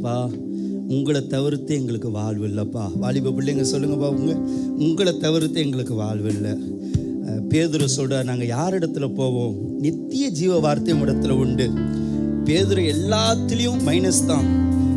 பா உங்களை தவிர்த்து எங்களுக்கு வாழ்வு இல்லைப்பா. வாலிப பிள்ளைங்க சொல்லுங்கப்பா உங்க உங்களை தவிர்த்து எங்களுக்கு வாழ்வு இல்லை. அஹ் பேதுரு சொல்ற நாங்கள் யார் இடத்துல போவோம்? நித்திய ஜீவ வார்த்தை இடத்துல உண்டு. பேதுரு எல்லாத்துலேயும் மைனஸ் தான்.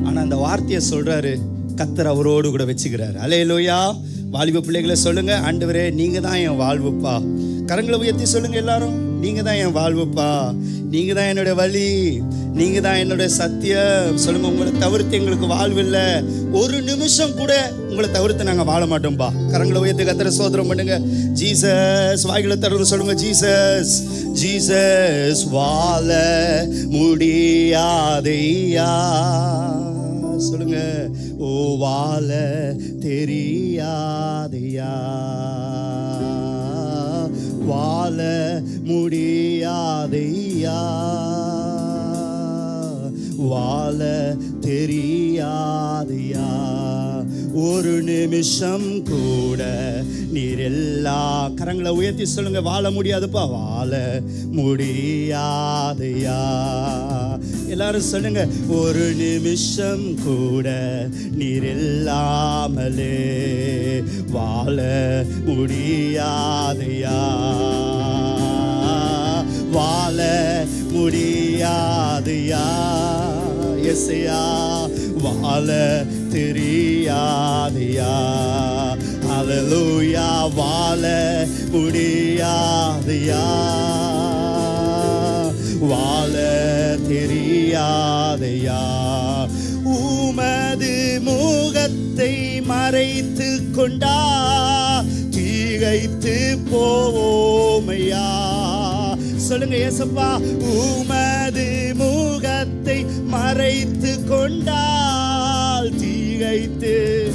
ஆனால் அந்த வார்த்தையை சொல்றாரு கத்தர் அவரோடு கூட வச்சுக்கிறாரு. அலே லோயா வாலிப பிள்ளைகளை சொல்லுங்க ஆண்டவரே நீங்க தான் என் வாழ்வுப்பா. கரங்களை உயர்த்தி சொல்லுங்க எல்லாரும் நீங்க தான் என் வாழ்வுப்பா. நீங்க தான் என்னுடைய வழி. நீங்க தான் என்னுடைய சத்தியம். சொல்லுங்க உங்களை தவிர்த்து எங்களுக்கு வாழ்வு இல்லை ஒரு நிமிஷம் கூட உங்களை தவிர்த்து நாங்கள் வாழ மாட்டோம்பா. கரங்களை உயர்த்து கத்திர சோதனம் பண்ணுங்க. ஜீசஸ் வாய்களை திறந்து சொல்லுங்க ஜீசஸ். ஜீசஸ் வாழ முடியாதையா? சொல்லுங்க ஓ வாழ தெரியாதையா? வாழ முடியாதையா? வாழ தெரியாதையா? ஒரு நிமிஷம் கூட நீர் எல்லா கரங்களை உயர்த்தி சொல்லுங்க வாழ முடியாதுப்பா வாழ முடியாதையா? எல்லாரும் சொல்லுங்க ஒரு நிமிஷம் கூட நீர் இல்லாமலே வாழ முடியாதையா? வாழ முடியாதையா எசையா வாழ தெரியாதையா அலலூயா வாழ முடியாதையா வாழ தெரியாதையா உமது முகத்தை மறைத்து கொண்டா தீகைத்து போவோமையா சொல்லுங்க ஏசப்பா. உமது முகத்தை மறைத்து கொண்டால் தீகைத்து.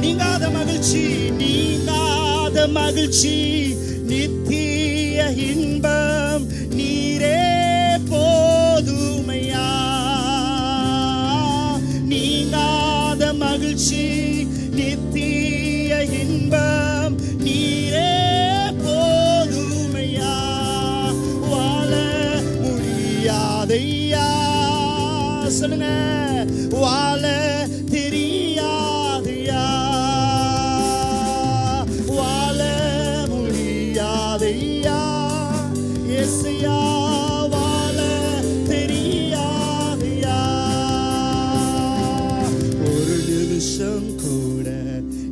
நீங்காத மகிழ்ச்சி நீங்காத மகிழ்ச்சி. நித்திய இன்பம் நீரே போதுமையா. நீங்காத மகிழ்ச்சி நித்திய இன்பம் சொல்லுங்க வாழ தெரியாதையா? வாழ முடியாதையா? எஸ்ஐயா வாழ தெரியாதையா? ஒரு நிமிஷம் கூட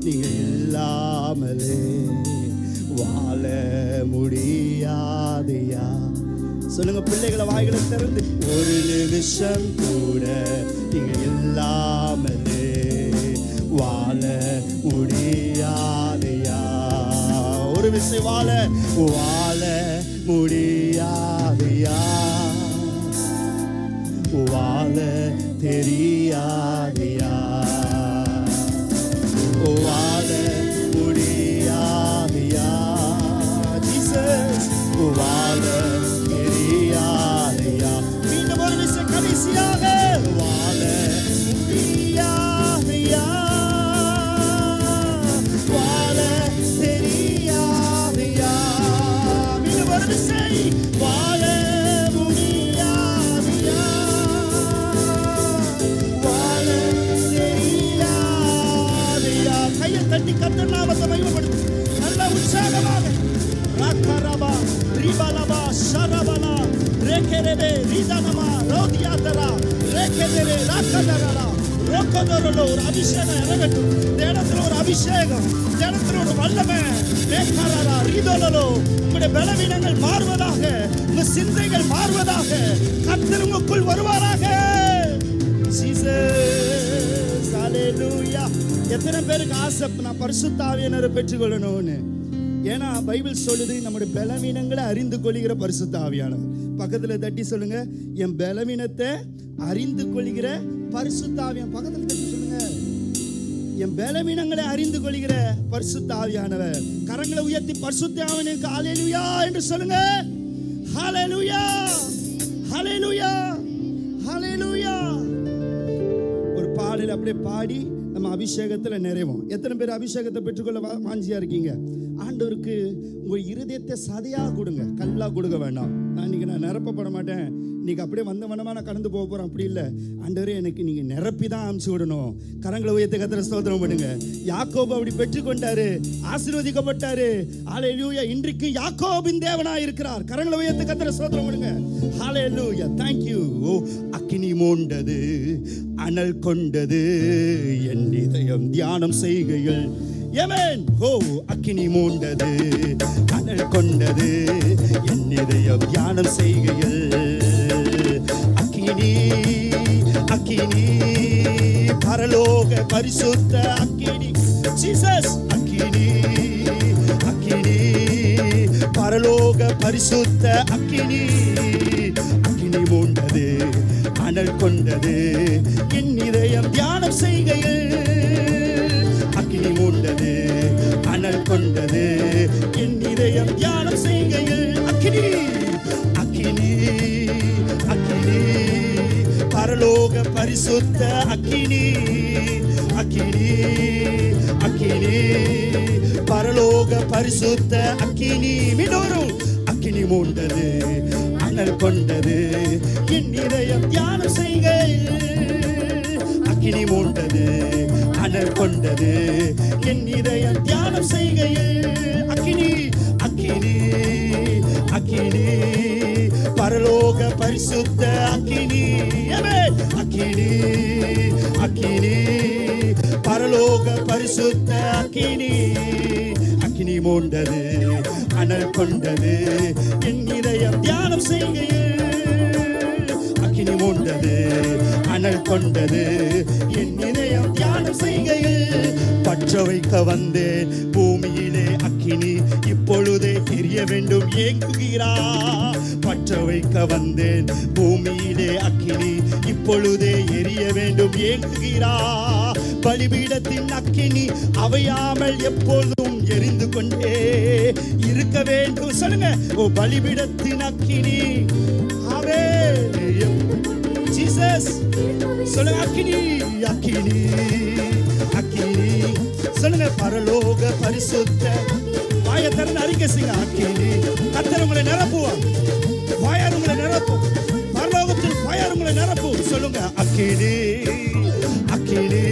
நீங்க இல்லாமலே வாழ முடியாதையா? சொல்லுங்க பிள்ளைகளை வாய்களை திறந்து. ஒரு நிமிஷம் கூட நீங்க இல்லாமலே வாழ முடியாதையா? ஒரு விசை வாழ வாழ முடியாதையா? வாழ தெரியாதையா? வாழ முடியாதையா? ஜீசஸ் வாழ தட்டி நாமத்தை மகிமைப்படுத்து நல்ல உற்சாகமாக. ராக்கரபா ரிபலபா ஷரபலா ரேக்கெரபே ரீதனமா ரோதியாதரா ரேக்கெரபே ராக்கதரா ரோக்கதரலோ ஒரு அபிஷேகம் இறங்கட்டும். இந்த இடத்துல ஒரு அபிஷேகம் இந்த இடத்துல ஒரு வல்லமை. ரேக்கரரா ரிதோலலோ உங்களுடைய பலவீனங்கள் மாறுவதாக உங்க சிந்தைகள் மாறுவதாக கர்த்தர் உங்களுக்குள் வருவாராக. Jesus, hallelujah. எத்தனை பேருக்கு ஆசை நான் பரிசுத்தாவியனரை பெற்றுக்கொள்ளணும்னு? ஏன்னா பைபிள் சொல்லுது நம்முடைய பலவீனங்களை அறிந்து கொள்கிற பரிசுத்தாவியானவர் பக்கத்தில் தட்டி சொல்லுங்க என் பலவீனத்தை அறிந்து கொள்கிற பரிசுத்தாவியன் பக்கத்தில் தட்டி சொல்லுங்க என் பலவீனங்களை அறிந்து கொள்கிற பரிசுத்தாவியானவர் கரங்களை உயர்த்தி பரிசுத்தாவினுக்கு அலையலுயா என்று சொல்லுங்க. ஹalleluya ஹalleluya ஹalleluya. ஒரு பாடல் அப்படியே பாடி நம்ம அபிஷேகத்தில் நிறைவோம். எத்தனை பேர் அபிஷேகத்தை பெற்றுக்கொள்ள வாஞ்சியாக இருக்கீங்க? ஆண்டவருக்கு உங்கள் இருதயத்தை சதையா கொடுங்க. கல்லா கொடுக்க வேண்டாம். நான் இன்னைக்கு நான் நிரப்பப்பட மாட்டேன். இன்னைக்கு அப்படியே வந்த மனமாக நான் கடந்து போக போகிறேன் அப்படி இல்லை. ஆண்டவரே எனக்கு நீங்கள் நிரப்பி தான் அமுச்சு விடணும். கரங்களை உயர்த்த கத்திர ஸ்தோத்திரம் பண்ணுங்க. யாக்கோபு அப்படி பெற்றுக்கொண்டாரு. ஆசீர்வதிக்கப்பட்டாரு. ஹalleluya இன்றைக்கு யாக்கோபின் தேவனா இருக்கிறார். கரங்களை உயர்த்த கத்திர ஸ்தோத்திரம் பண்ணுங்க. ஹalleluya லூயா தேங்க்யூ ஓ அக்கினி மூண்டது அனல் கொண்டது. என் இதயம் தியானம் செய்கையில் எமேன் ஹோ அக்கினி மூண்டது கடல் கொண்டது என் இதயம் தியானம் செய்கையில். அக்கினி அக்கினி பரலோக பரிசுத்த அக்கினி. ஜீசஸ் அக்கினி அக்கினி பரலோக பரிசுத்த அக்கினி. அக்கினி மூண்டது அனல் கொண்டது சுத்த அக்கினி அக்கினி அக்கினி பரலோக பரிசுத்த அக்கினி மினோரும் அக்கினி மூண்டது அனல் கொண்டது என் இதயம் தியானம் செய்கையில் அக்கினி மூண்டது அனல் கொண்டது என் இதயம் தியானம் செய்கையில் அக்கினி அக்கினி அக்கினி பரலோக பரிசுத்த அக்கினி அக்கினி அக்கினி பரலோக பரிசுத்த அக்கினி. அக்கினி மூண்டது அனல் கொண்டது என் இதயம் தியானம் செய்கையில். அக்கினி மூண்டது அனல் கொண்டது என் இதயம் தியானம் செய்கையில். பற்ற வைக்க வந்தேன் பூமியிலே இப்பொழுதே தெரிய வேண்டும் ஏங்குகிறா. பற்ற வைக்க வந்தேன் பூமியிலே அக்கினி இப்பொழுதே எரிய வேண்டும் ஏங்குகிறா. பலிபீடத்தின் அக்கினி அவையாமல் எப்பொழுதும் எரிந்து கொண்டே இருக்க வேண்டும். சொல்லுங்க ஓ பலிபீடத்தின் அக்கினி. அவே ஜீசஸ் சொல்லுங்க அக்கினி அக்கினி அக்கினி. சொல்லுங்க பரலோக பரிசுத்த வாய திறந்து அறிக்கை செய்யுங்க கத்தர் உங்களை நிரப்புவார். வாயார் உங்களை நிரப்பும். பரலோகத்தில் வாயார் உங்களை நிரப்பும். சொல்லுங்க அக்கினி அக்கினி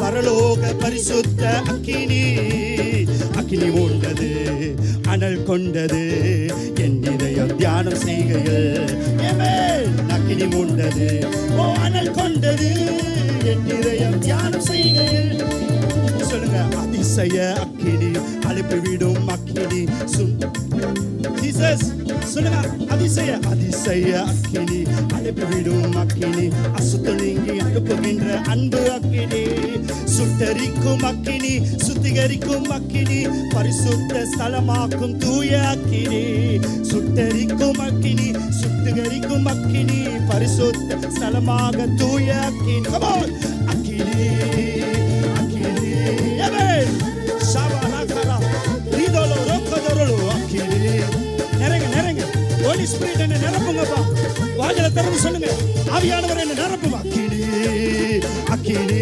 பரலோக பரிசுத்த அக்கினி. அக்கினி ஓண்டது அனல் கொண்டது என் இதயம் தியானம் செய்கையில். அக்கினி ஓண்டது ஓ அனல் கொண்டது என் இதயம் தியானம் செய்கையில். சொல்லுங்க. அதிசய அக்கினி அனுப்பி விடும் அக்கினி. ஜீசஸ் சொல்லுங்க. அதிசய அதிசய அக்கினி அனுப்பி விடும் அக்கினி. அசுத்த நீங்கி அனுப்புகின்ற அன்பு அக்கினி. சுட்டரிக்கும் அக்கினி சுத்திகரிக்கும் அக்கினி. பரிசுத்த ஸ்தலமாக்கும் தூய அக்கினி. சுட்டரிக்கும் அக்கினி சுத்திகரிக்கும் அக்கினி. பரிசுத்த ஸ்தலமாக தூய அக்கினி. அக்கினி. ஹோலி ஸ்பிரிட் என்ன நிரப்புங்கப்பா. வாஜல திறந்து சொல்லுங்க. ஆவியானவர் என்ன நிரப்புமா? அக்கினி அக்கினி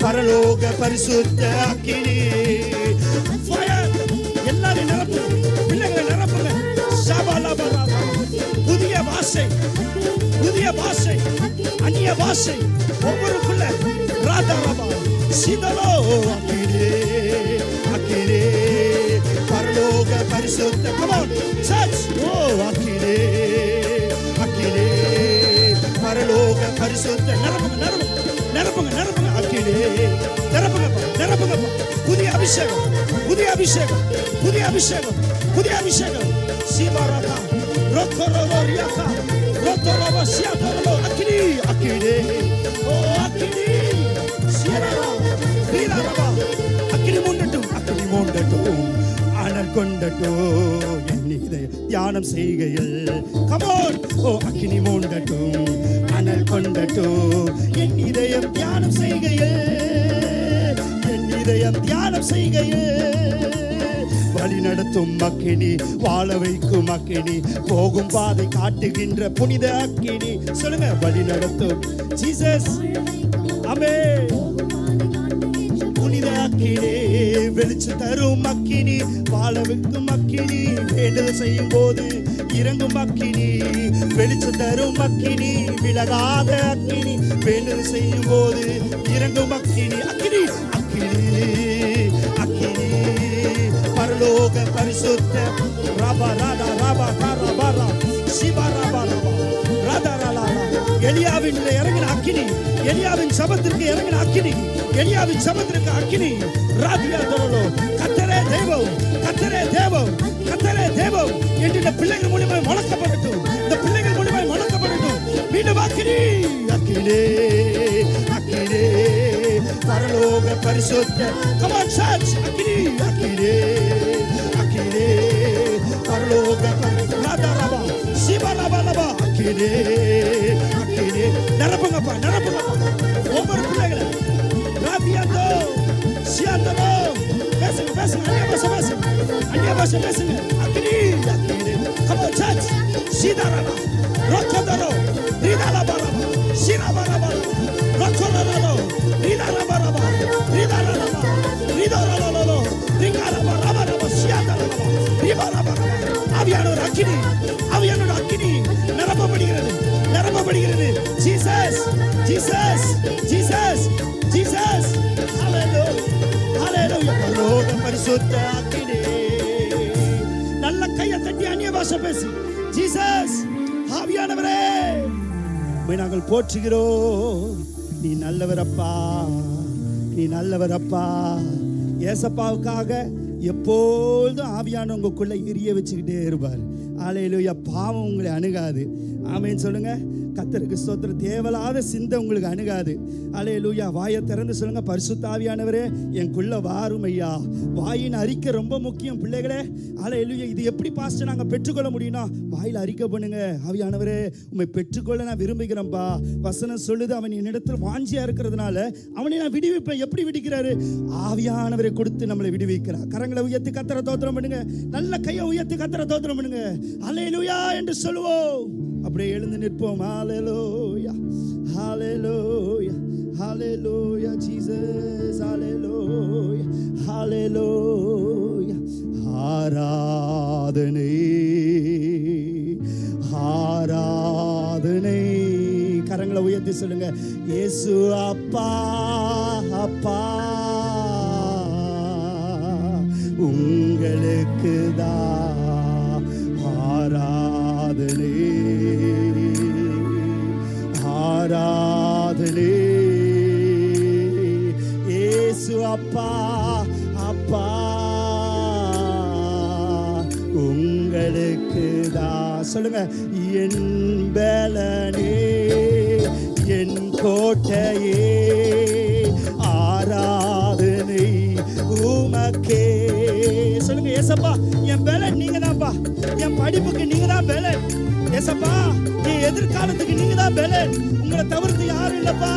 பரலோக பரிசுத்த அக்கினி. Fire. எல்லாரையும் நிரப்புங்க பிள்ளைகளை நிரப்புங்க. ஷாபாலாபாலாபா. புதிய பாஷை. புதிய பாஷை. அந்நிய பாஷை. ஒவ்வொருக்குள்ள ராதா ரபா சிதலோ. அக்கிரே அக்கிரே பரலோக பரிசுத்த கமான் சர்ச் ஓ அக்கிரே அக்கிரே பரலோக பரிசுத்த நிரப்புங்க நிரப்புங்க நிரப்புங்க நிரப்புங்க அக்கிரே நிரப்புங்கப்பா நிரப்புங்கப்பா புதிய அபிஷேகம் புதிய அபிஷேகம் புதிய அபிஷேகம் புதிய அபிஷேகம் சீமாராகா ரொக்கரோலோ ரியாகா ரொக்கரோலோ சியாதரோலோ அக்கினி அக்கினி ஓ அக்கினி சியரா ரீலாரபா அக்கினி மூண்டட்டும் அக்கினி மூண்டட்டும் அனல் கொண்டட்டும் என் இதய தியானம் செய்கையில். கமோன் ஓ அக்கினி மூண்டட்டும். அனல் கொண்டட்டோ என் இதயம் தியானம் செய்கையில். என் இதயம் தியானம் செய்கையில். வழி நடத்தும் அக்கினி வாழ வைக்கும் அக்கினி போகும் பாதை காட்டுகின்ற புனித அக்கினி. சொல்லுங்க வழி நடத்தும். ஜீசஸ் அமே புனித அக்கினி வெளிச்சு தரும் அக்கினி வாழ வைக்கும் அக்கினி வேண்டுதல் செய்யும் போது இறங்கும் அக்கினி வெளிச்சு தரும் அக்கினி விலகாத அக்கினி வேண்டுதல் செய்யும் போது இறங்கும் அக்கினி அக்கினி அக்கினி அக்கினி. பரலோக பரிசுத்த ரபா ராடா ரபா காரா பாரா சிவா ரபா ரபா. எலியாவின் இறங்கின அக்கினி எலியாவின் சபத்திற்கு இறங்கின அக்கினி எலியாவின் சபத்திற்கு அக்கினி. ராதியா தரலோ கத்தரே தெய்வம் கத்தரே தேவம் கத்தரே தேவம் என்று இந்த பிள்ளைகள் மூலியமாய் வளர்க்கப்படட்டும். இந்த பிள்ளைகள் மூலியமாய் வளர்க்கப்படட்டும். மீண்டும் அக்கினி அக்கினே அக்கினே. பரலோக பரிசுத்த கமான் சர்ச் அக்கினி அக்கினே அக்கினே. பரலோக பரி- ராதா ரபா சிவா ரபா ரபா அக்கினே. அக்கினே நிரப்புங்கப்பா நிரப்புங்கப்பா ஒவ்வொரு பிள்ளைகளை ராபியாந்தோ சியாந்தோ பேசுங்க பேசுங்க அந்நிய பாஷை பேசுங்க அந்நிய பாஷை பேசுங்க அக்கினி அக்கினி கமோ சர்ச் சீதாராமா ரொக்கதரோ ரீதாலாபாராமா சீராபாராபா ரொக்கதரோ நல்ல கையை தட்டி அந்நிய பாஷை பேசி. ஜீசஸ் ஆவியானவரே உண்மை நாங்கள் போற்றுகிறோம். நீ நல்லவரப்பா நீ நல்லவரப்பா ஏசப்பாவுக்காக எப்பொழுதும் ஆவியான உங்களுக்குள்ள எரிய வச்சுக்கிட்டே இருப்பார். ஆலையிலுயா பாவம் உங்களை அணுகாது. ஆமேன்னு சொல்லுங்கள் கத்தருக்கு ஸ்தோத்திரம். தேவலாத சிந்தை உங்களுக்கு அணுகாது. அலையலூயா. வாயை திறந்து சொல்லுங்க பரிசுத்தாவியானவரே என்குள்ள வாரும் ஐயா வாயின் அறிக்கை ரொம்ப முக்கியம் பிள்ளைகளே. அலையலூயா. இது எப்படி பாஸ்ட் நாங்கள் பெற்றுக்கொள்ள முடியும்னா வாயில் அறிக்கை பண்ணுங்க. ஆவியானவரே உண்மை பெற்றுக்கொள்ள நான் விரும்புகிறேன்ப்பா வசனம் சொல்லுது அவன் என்னிடத்தில் வாஞ்சியா இருக்கிறதுனால அவனை நான் விடுவிப்பேன். எப்படி விடுக்கிறாரு? ஆவியானவரை கொடுத்து நம்மளை விடுவிக்கிறார். கரங்களை உயர்த்தி கத்திர தோத்திரம் பண்ணுங்க. நல்ல கையை உயர்த்தி கத்திர தோத்திரம் பண்ணுங்க. அலையலூயா என்று சொல்லுவோம். அப்படியே எழுந்து நிற்போம். ஹalleluya ஹalleluya ஹalleluya ஜீசஸ் ஹalleluya ஹalleluya ஆராதனை ஆராதனை கரங்களை உயர்த்தி சொல்லுங்க. இயேசு அப்பா அப்பா. உங்களுக்கு தான் ஆராதனை ஆராதனை இயேசு அப்பா அப்பா உங்களுக்கு தான் சொல்லுங்க. என் பலனே என் கோட்டையே ஆராதனை உமக்கே. சொல்லுங்க ஏசப்பா என் பலன் நீங்க தான்ப்பா என் படிப்புக்கு நீங்க தான் பலன். ஏசப்பா என் எதிர்காலத்துக்கு நீங்க தான் பலன். உங்களை தவிர்த்து யாரும் இல்லப்பா.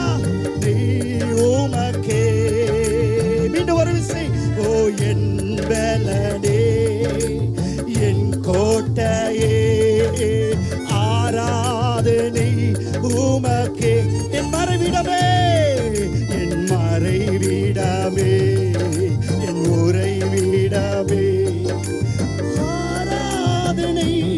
ஆராதனை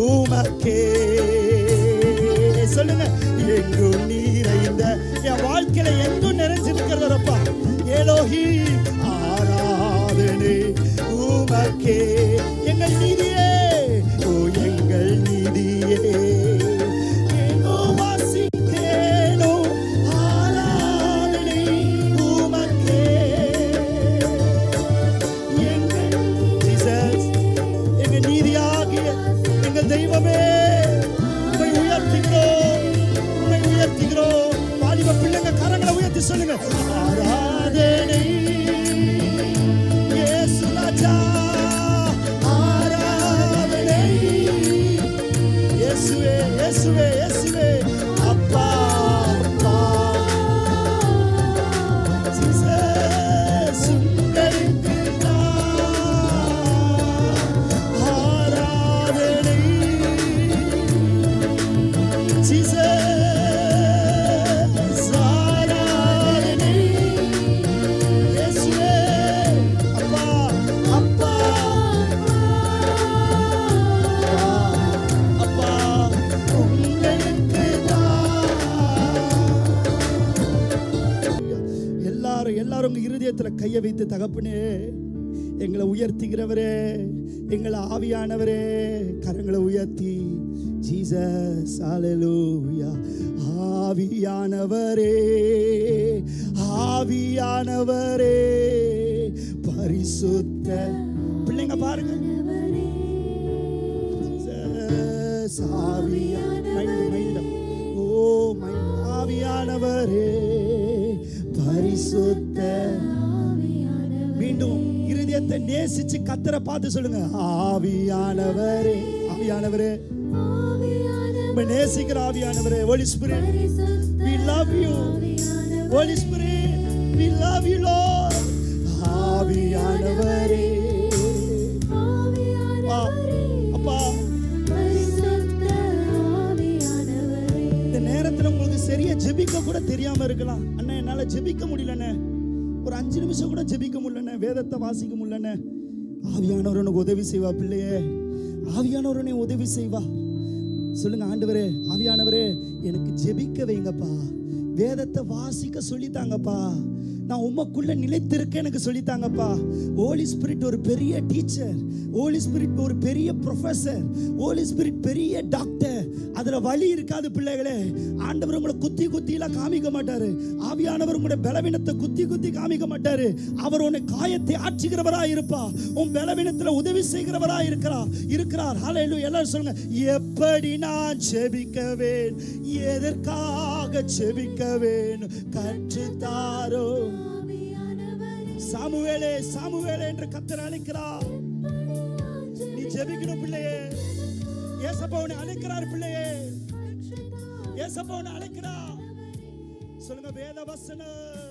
உமக்கே. சொல்லுங்க எங்கும் நிறைந்த என் வாழ்க்கையில எங்கும் நிறைஞ்சிருக்கிறதப்பா ஏலோஹி சொல்லுங்க. ஆராதனை இருதயத்துல வைத்து தகப்பனே எங்களை உயர்த்துகிறவரே எங்களை ஆவியானவரே கரங்களை உயர்த்தி. ஜீசஸ் அலலூயா ஆவியானவரே ஆவியானவரே பரிசுத்த பிள்ளைங்க பாருங்க. ஓ ஆவியானவரே பரிசுத்த இருதயத்தை நேசிச்சு கத்தரை பார்த்து சொல்லுங்க ஆவியானவரே ஆவியானவரே. உம்மை நேசிக்கிற ஆவியானவரே holy spirit we love you. Holy spirit we love you Lord. ஆவியானவரே. அப்பா, அப்பா. இந்த நேரத்துல உங்களுக்கு சரியா ஜெபிக்க கூட தெரியாம இருக்கலாம். அண்ணா என்னால ஜெபிக்க முடியலண்ணே. ஒரு அஞ்சு நிமிஷம் கூட ஜெபிக்க முடியலண்ணே. வேதத்தை வாசிக்க என்ன ஆவியானவர். உனக்கு உதவி செய்வா பிள்ளையே. ஆவியானவர் உன்னை உதவி செய்வா. சொல்லுங்க ஆண்டவரே ஆவியானவரே எனக்கு ஜெபிக்க வைங்கப்பா. வேதத்தை வாசிக்க சொல்லித்தாங்கப்பா. நான் உமக்குள்ள நிலைத்திருக்க எனக்கு சொல்லித்தாங்கப்பா. ஹோலி ஸ்பிரிட் ஒரு பெரிய டீச்சர் ஹோலி ஸ்பிரிட் ஒரு பெரிய ப்ரொஃபசர் ஹோலி ஸ்பிரிட் பெரிய டாக்டர் அதுல வழி இருக்காது பிள்ளைகளே. ஆண்டவர் உங்களை குத்தி குத்திலாம் காமிக்க மாட்டாரு. ஆவியானவர் உங்களுடைய பலவீனத்தை குத்தி குத்தி காமிக்க மாட்டாரு. அவர் உன்னை காயத்தை ஆற்றுகிறவரா இருப்பா. உன் பலவீனத்துல உதவி செய்கிறவரா இருக்கிறா. இருக்கிறார். ஹalleluya எல்லாரும் சொல்லுங்க எப்படி நான் செபிக்கவேன் எதற்காக ஜெபிக்கவேன் கற்றுத்தாரோ சாமுவேலே சாமுவேலே என்று கத்தர் அழைக்கிறார். நீ ஜெபிக்கணும் பிள்ளையே. ஏசப்பா உன்னை அழைக்கிறார் பிள்ளையே. ஏசப்பா உன்னை அழைக்கிறார். சொல்லுங்க வேத வசனம்